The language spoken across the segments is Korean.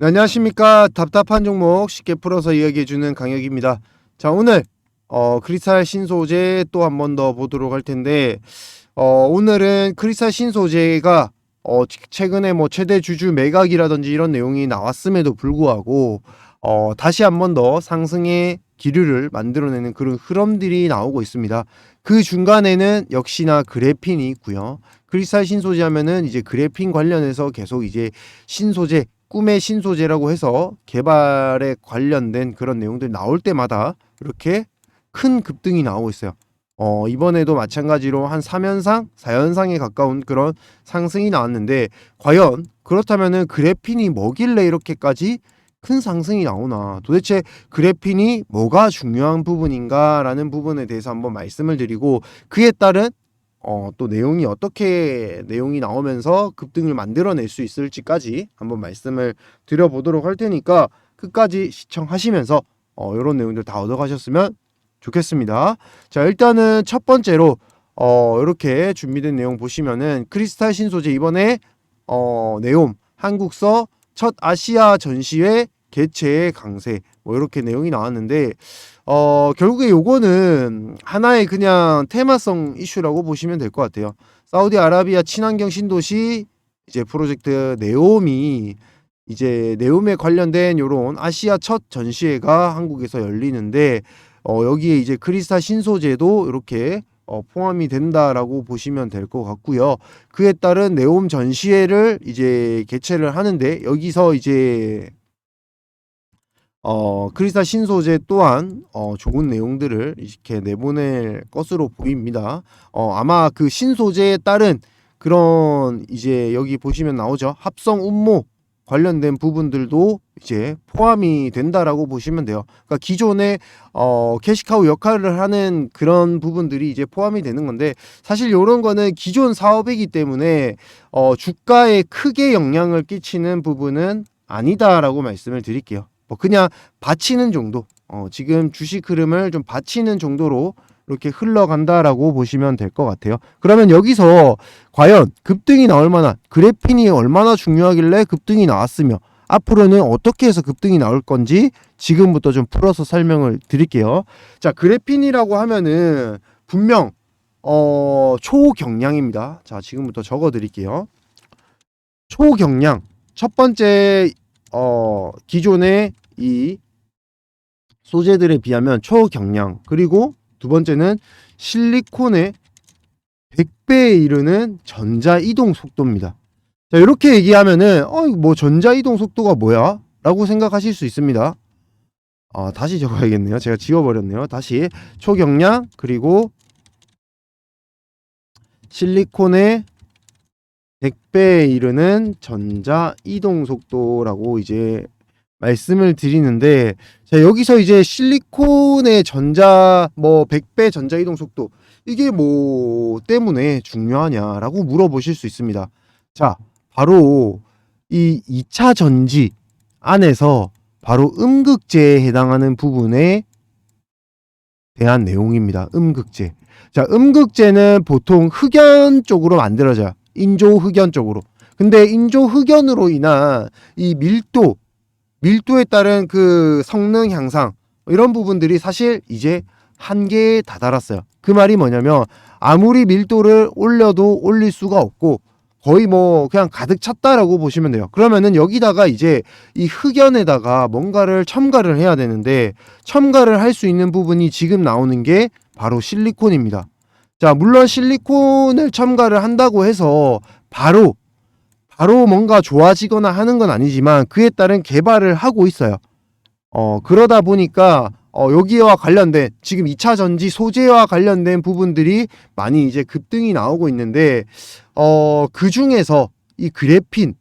네, 안녕하십니까 답답한 종목 쉽게 풀어서 이야기해주는 강혁입니다. 자 오늘 어, 크리스탈 신소재 또 한 번 더 보도록 할 텐데 어, 오늘은 크리스탈 신소재가 어, 최근에 뭐 최대 주주 매각이라든지 이런 내용이 나왔음에도 불구하고 어, 다시 한 번 더 상승의 기류를 만들어내는 그런 흐름들이 나오고 있습니다. 그 중간에는 역시나 그래핀이 있고요. 크리스탈 신소재 하면은 이제 그래핀 관련해서 계속 이제 신소재 꿈의 신소재라고 해서 개발에 관련된 그런 내용들이 나올 때마다 이렇게 큰 급등이 나오고 있어요. 어, 이번에도 마찬가지로 한 3연상, 4연상에 가까운 그런 상승이 나왔는데 과연 그렇다면은 그래핀이 뭐길래 이렇게까지 큰 상승이 나오나 도대체 그래핀이 뭐가 중요한 부분인가라는 부분에 대해서 한번 말씀을 드리고 그에 따른 어, 또 내용이 어떻게 내용이 나오면서 급등을 만들어낼 수 있을지까지 한번 말씀을 드려보도록 할 테니까 끝까지 시청하시면서 어, 이런 내용들 다 얻어가셨으면 좋겠습니다. 자, 일단은 첫 번째로 어, 이렇게 준비된 내용 보시면은 크리스탈 신소재 이번에 어, 네옴 한국서 첫 아시아 전시회 개최의 강세 뭐 이렇게 내용이 나왔는데 어, 결국에 요거는 하나의 그냥 테마성 이슈라고 보시면 될 것 같아요. 사우디아라비아 친환경 신도시 이제 프로젝트 네옴이 이제 네옴에 관련된 요런 아시아 첫 전시회가 한국에서 열리는데 어, 여기에 이제 크리스탈 신소재도 이렇게 어, 포함이 된다라고 보시면 될 것 같고요. 그에 따른 네옴 전시회를 이제 개최를 하는데 여기서 이제 어, 크리스탈 신소재 또한 어, 좋은 내용들을 이렇게 내보낼 것으로 보입니다. 어, 아마 그 신소재에 따른 그런 이제 여기 보시면 나오죠. 합성 운모 관련된 부분들도 이제 포함이 된다라고 보시면 돼요. 그러니까 기존에 어, 캐시카우 역할을 하는 그런 부분들이 이제 포함이 되는 건데 사실 이런 거는 기존 사업이기 때문에 어, 주가에 크게 영향을 끼치는 부분은 아니다라고 말씀을 드릴게요. 뭐 그냥 받치는 정도. 어, 지금 주식 흐름을 좀 받치는 정도로 이렇게 흘러간다라고 보시면 될 것 같아요. 그러면 여기서 과연 급등이 나올 만한 그래핀이 얼마나 중요하길래 급등이 나왔으며 앞으로는 어떻게 해서 급등이 나올 건지 지금부터 좀 풀어서 설명을 드릴게요. 자, 그래핀이라고 하면은 분명 어, 초경량입니다. 자, 지금부터 적어 드릴게요. 초경량. 첫 번째 어, 기존의 이 소재들에 비하면 초경량 그리고 두 번째는 실리콘의 100배에 이르는 전자 이동 속도입니다. 자, 이렇게 얘기하면은 어, 뭐 전자 이동 속도가 뭐야? 라고 생각하실 수 있습니다. 아, 다시 적어야겠네요. 제가 지워버렸네요. 다시 초경량 그리고 실리콘의 100배에 이르는 전자 이동 속도라고 이제 말씀을 드리는데 자 여기서 이제 실리콘의 전자 뭐 100배 전자 이동 속도 이게 뭐 때문에 중요하냐라고 물어보실 수 있습니다. 자, 바로 이 2차 전지 안에서 바로 음극재에 해당하는 부분에 대한 내용입니다. 음극재. 자, 음극재는 보통 흑연 쪽으로 만들어져요. 인조 흑연 쪽으로. 근데 인조 흑연으로 인한 이 밀도, 밀도에 따른 그 성능 향상 이런 부분들이 사실 이제 한계에 다다랐어요. 그 말이 뭐냐면 아무리 밀도를 올려도 올릴 수가 없고 거의 뭐 그냥 가득 찼다라고 보시면 돼요. 그러면은 여기다가 이제 이 흑연에다가 뭔가를 첨가를 해야 되는데 첨가를 할 수 있는 부분이 지금 나오는 게 바로 실리콘입니다. 자, 물론 실리콘을 첨가를 한다고 해서 바로 바로 뭔가 좋아지거나 하는 건 아니지만 그에 따른 개발을 하고 있어요. 어, 그러다 보니까 어, 여기와 관련된 지금 2차 전지 소재와 관련된 부분들이 많이 이제 급등이 나오고 있는데 어, 그 중에서 이 그래핀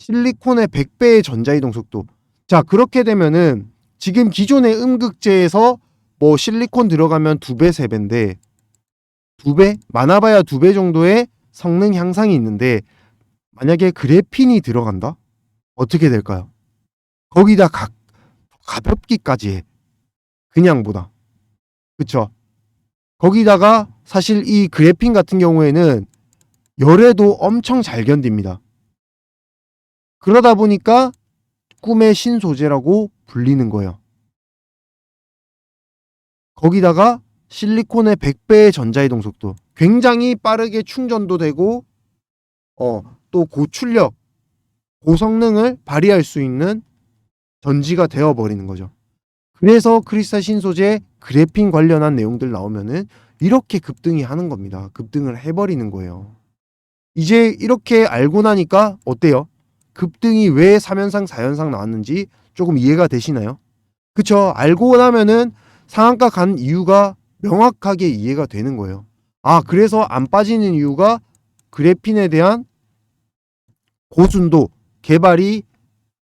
실리콘의 100배의 전자이동 속도. 자, 그렇게 되면은 지금 기존의 음극재에서 뭐 실리콘 들어가면 2배, 3배인데 2배? 많아봐야 2배 정도의 성능 향상이 있는데 만약에 그래핀이 들어간다? 어떻게 될까요? 거기다 가, 가볍기까지 해. 그냥보다. 그쵸? 거기다가 사실 이 그래핀 같은 경우에는 열에도 엄청 잘 견딥니다. 그러다 보니까 꿈의 신소재라고 불리는 거예요. 거기다가 실리콘의 100배의 전자이동 속도, 굉장히 빠르게 충전도 되고, 어, 또 고출력, 고성능을 발휘할 수 있는 전지가 되어 버리는 거죠. 그래서 크리스탈 신소재 그래핀 관련한 내용들 나오면은 이렇게 급등이 하는 겁니다. 급등을 해버리는 거예요. 이제 이렇게 알고 나니까 어때요? 급등이 왜 3연상, 4연상 나왔는지 조금 이해가 되시나요? 그쵸? 알고 나면은 상한가 간 이유가 명확하게 이해가 되는 거예요. 아, 그래서 안 빠지는 이유가 그래핀에 대한 고순도, 개발이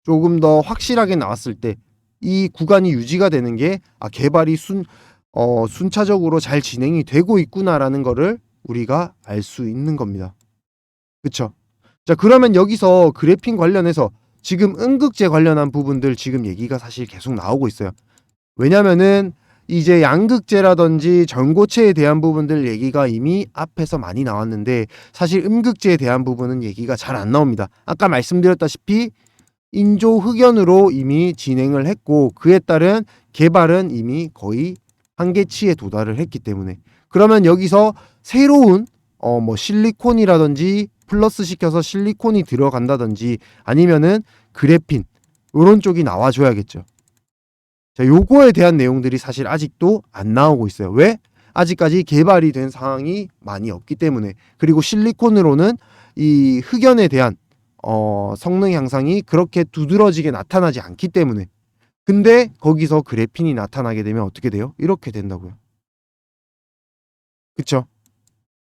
조금 더 확실하게 나왔을 때 이 구간이 유지가 되는 게 아, 개발이 순, 어, 순차적으로 잘 진행이 되고 있구나라는 거를 우리가 알 수 있는 겁니다. 그쵸? 자, 그러면 여기서 그래핀 관련해서 지금 음극재 관련한 부분들 지금 얘기가 사실 계속 나오고 있어요. 왜냐면은 이제 양극재라든지 전고체에 대한 부분들 얘기가 이미 앞에서 많이 나왔는데 사실 음극재에 대한 부분은 얘기가 잘 안 나옵니다. 아까 말씀드렸다시피 인조 흑연으로 이미 진행을 했고 그에 따른 개발은 이미 거의 한계치에 도달을 했기 때문에 그러면 여기서 새로운 어 뭐 실리콘이라든지 플러스 시켜서 실리콘이 들어간다든지 아니면은 그래핀 요런 쪽이 나와줘야겠죠. 자, 요거에 대한 내용들이 사실 아직도 안 나오고 있어요. 왜? 아직까지 개발이 된 상황이 많이 없기 때문에 그리고 실리콘으로는 이 흑연에 대한 어, 성능 향상이 그렇게 두드러지게 나타나지 않기 때문에 근데 거기서 그래핀이 나타나게 되면 어떻게 돼요? 이렇게 된다고요. 그쵸?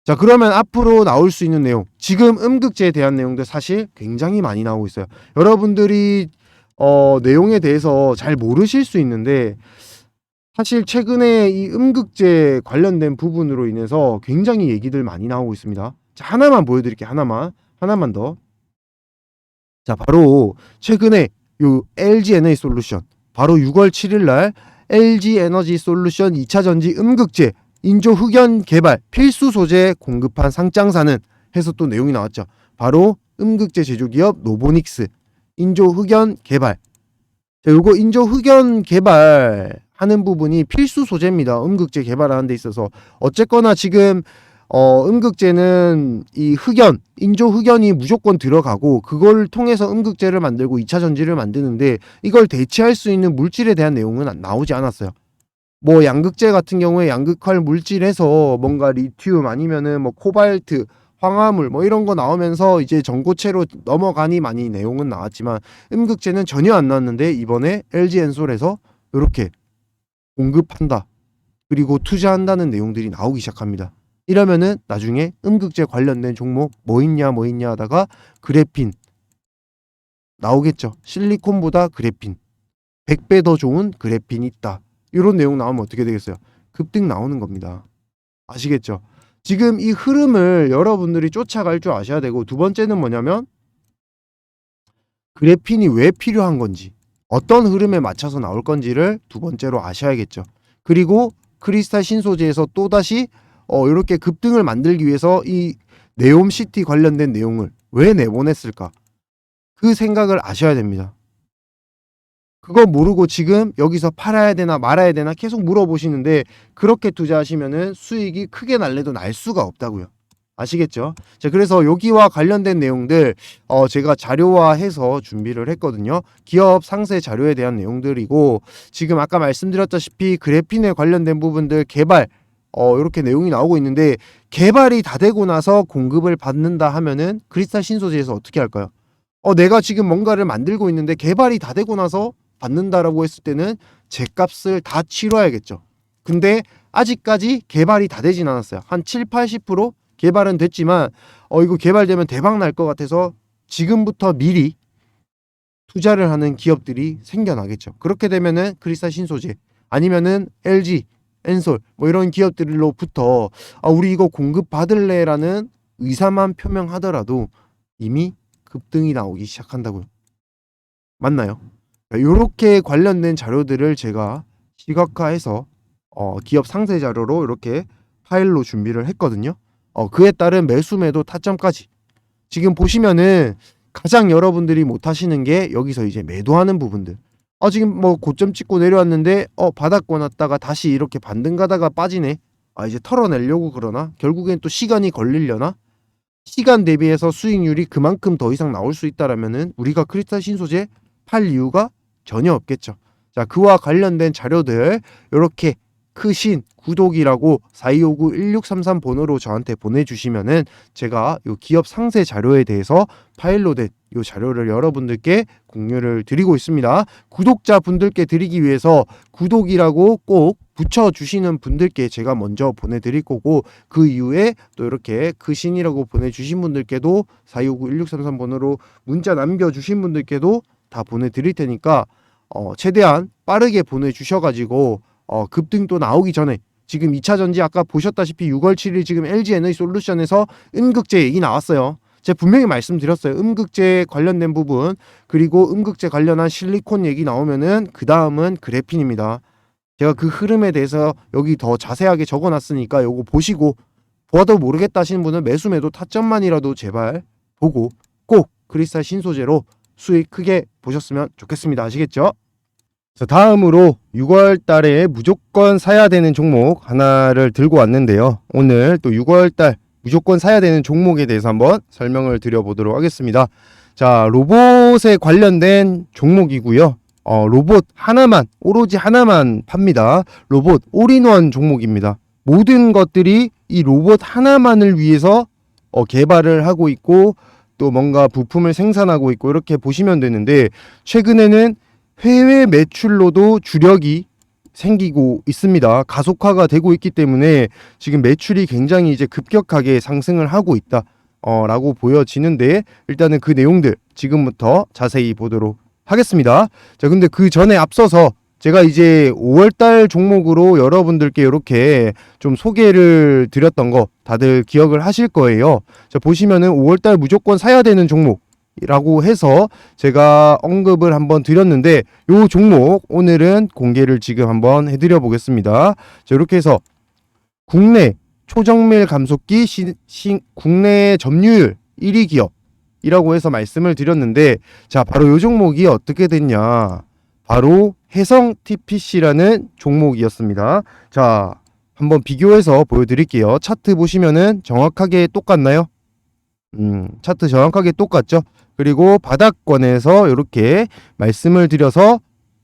자 그러면 앞으로 나올 수 있는 내용 지금 음극재에 대한 내용들 사실 굉장히 많이 나오고 있어요. 여러분들이 어, 내용에 대해서 잘 모르실 수 있는데 사실 최근에 이 음극재 관련된 부분으로 인해서 굉장히 얘기들 많이 나오고 있습니다. 자, 하나만 보여드릴게요. 하나만 하나만 더. 자 바로 최근에 요 LG 에너지 솔루션 바로 6월 7일 날 LG 에너지 솔루션 2차 전지 음극재 인조 흑연 개발 필수 소재 공급한 상장사는 해서 또 내용이 나왔죠. 바로 음극재 제조기업 노보닉스 인조 흑연 개발. 자, 요거 인조 흑연 개발 하는 부분이 필수 소재입니다. 음극재 개발하는 데 있어서 어쨌거나 지금 어, 음극재는 이 흑연, 인조 흑연이 무조건 들어가고 그걸 통해서 음극재를 만들고 2차 전지를 만드는데 이걸 대체할 수 있는 물질에 대한 내용은 안- 나오지 않았어요. 뭐 양극재 같은 경우에 양극할 물질에서 뭔가 리튬 아니면은 뭐 코발트, 황화물 뭐 이런 거 나오면서 이제 전고체로 넘어가니 많이 내용은 나왔지만 음극재는 전혀 안 나왔는데 이번에 LG 엔솔에서 이렇게 공급한다. 그리고 투자한다는 내용들이 나오기 시작합니다. 이러면은 나중에 음극재 관련된 종목 뭐 있냐 뭐 있냐 하다가 그래핀 나오겠죠. 실리콘보다 그래핀 100배 더 좋은 그래핀이 있다. 이런 내용 나오면 어떻게 되겠어요? 급등 나오는 겁니다. 아시겠죠? 지금 이 흐름을 여러분들이 쫓아갈 줄 아셔야 되고 두 번째는 뭐냐면 그래핀이 왜 필요한 건지 어떤 흐름에 맞춰서 나올 건지를 두 번째로 아셔야겠죠. 그리고 크리스탈 신소재에서 또다시 어, 이렇게 급등을 만들기 위해서 이 네옴시티 관련된 내용을 왜 내보냈을까? 그 생각을 아셔야 됩니다. 그거 모르고 지금 여기서 팔아야 되나 말아야 되나 계속 물어보시는데 그렇게 투자하시면은 수익이 크게 날래도 날 수가 없다고요. 아시겠죠? 자, 그래서 여기와 관련된 내용들 어, 제가 자료화해서 준비를 했거든요. 기업 상세 자료에 대한 내용들이고 지금 아까 말씀드렸다시피 그래핀에 관련된 부분들 개발 어, 이렇게 내용이 나오고 있는데 개발이 다 되고 나서 공급을 받는다 하면은 크리스탈 신소재에서 어떻게 할까요? 어, 내가 지금 뭔가를 만들고 있는데 개발이 다 되고 나서 받는다라고 했을 때는 제 값을 다 치러야겠죠. 근데 아직까지 개발이 다 되진 않았어요. 한 7, 80% 개발은 됐지만 어 이거 개발되면 대박 날 것 같아서 지금부터 미리 투자를 하는 기업들이 생겨나겠죠. 그렇게 되면은 크리스탈 신소재 아니면은 LG, 엔솔 뭐 이런 기업들로부터 아 우리 이거 공급 받을래라는 의사만 표명하더라도 이미 급등이 나오기 시작한다고요. 맞나요? 이렇게 관련된 자료들을 제가 시각화해서 어, 기업 상세 자료로 이렇게 파일로 준비를 했거든요. 어, 그에 따른 매수 매도 타점까지 지금 보시면은 가장 여러분들이 못 하시는 게 여기서 이제 매도하는 부분들. 어 지금 뭐 고점 찍고 내려왔는데 어 바닥권 왔다가 다시 이렇게 반등 가다가 빠지네. 아 이제 털어내려고 그러나 결국엔 또 시간이 걸리려나? 시간 대비해서 수익률이 그만큼 더 이상 나올 수 있다라면은 우리가 크리스탈 신소재 팔 이유가 전혀 없겠죠. 자, 그와 관련된 자료들 이렇게 크신 구독이라고 4259-1633 번호로 저한테 보내주시면은 제가 요 기업 상세 자료에 대해서 파일로 된 요 자료를 여러분들께 공유를 드리고 있습니다. 구독자 분들께 드리기 위해서 구독이라고 꼭 붙여주시는 분들께 제가 먼저 보내드릴 거고 그 이후에 또 이렇게 크신이라고 보내주신 분들께도 4259-1633 번호로 문자 남겨주신 분들께도 다 보내드릴 테니까 어, 최대한 빠르게 보내주셔가지고 어, 급등도 나오기 전에 지금 2차 전지 아까 보셨다시피 6월 7일 지금 LG 에너지 솔루션에서 음극재 얘기 나왔어요. 제가 분명히 말씀드렸어요. 음극재 관련된 부분 그리고 음극재 관련한 실리콘 얘기 나오면은 그 다음은 그래핀입니다. 제가 그 흐름에 대해서 여기 더 자세하게 적어놨으니까 요거 보시고 보아도 모르겠다 하시는 분은 매수 매도 타점만이라도 제발 보고 꼭 크리스탈 신소재로 수익 크게 보셨으면 좋겠습니다. 아시겠죠? 자, 다음으로 6월 달에 무조건 사야 되는 종목 하나를 들고 왔는데요. 오늘 또 6월 달 무조건 사야 되는 종목에 대해서 한번 설명을 드려보도록 하겠습니다. 자, 로봇에 관련된 종목이고요. 어, 로봇 하나만, 오로지 하나만 팝니다. 로봇 올인원 종목입니다. 모든 것들이 이 로봇 하나만을 위해서 어, 개발을 하고 있고 또 뭔가 부품을 생산하고 있고 이렇게 보시면 되는데 최근에는 해외 매출로도 주력이 생기고 있습니다. 가속화가 되고 있기 때문에 지금 매출이 굉장히 이제 급격하게 상승을 하고 있다. 어, 라고 보여지는데 일단은 그 내용들 지금부터 자세히 보도록 하겠습니다. 자, 근데 그 전에 앞서서 제가 이제 5월달 종목으로 여러분들께 이렇게 좀 소개를 드렸던 거 다들 기억을 하실 거예요. 자, 보시면은 5월달 무조건 사야 되는 종목 이라고 해서 제가 언급을 한번 드렸는데 요 종목 오늘은 공개를 지금 한번 해드려 보겠습니다. 자, 이렇게 해서 국내 초정밀 감속기 시, 시, 국내 점유율 1위 기업이라고 해서 말씀을 드렸는데 자 바로 요 종목이 어떻게 됐냐 바로 해성 TPC라는 종목이었습니다. 자, 한번 비교해서 보여드릴게요. 차트 보시면은 정확하게 똑같나요? 음, 차트 정확하게 똑같죠? 그리고 바닥권에서 이렇게 말씀을 드려서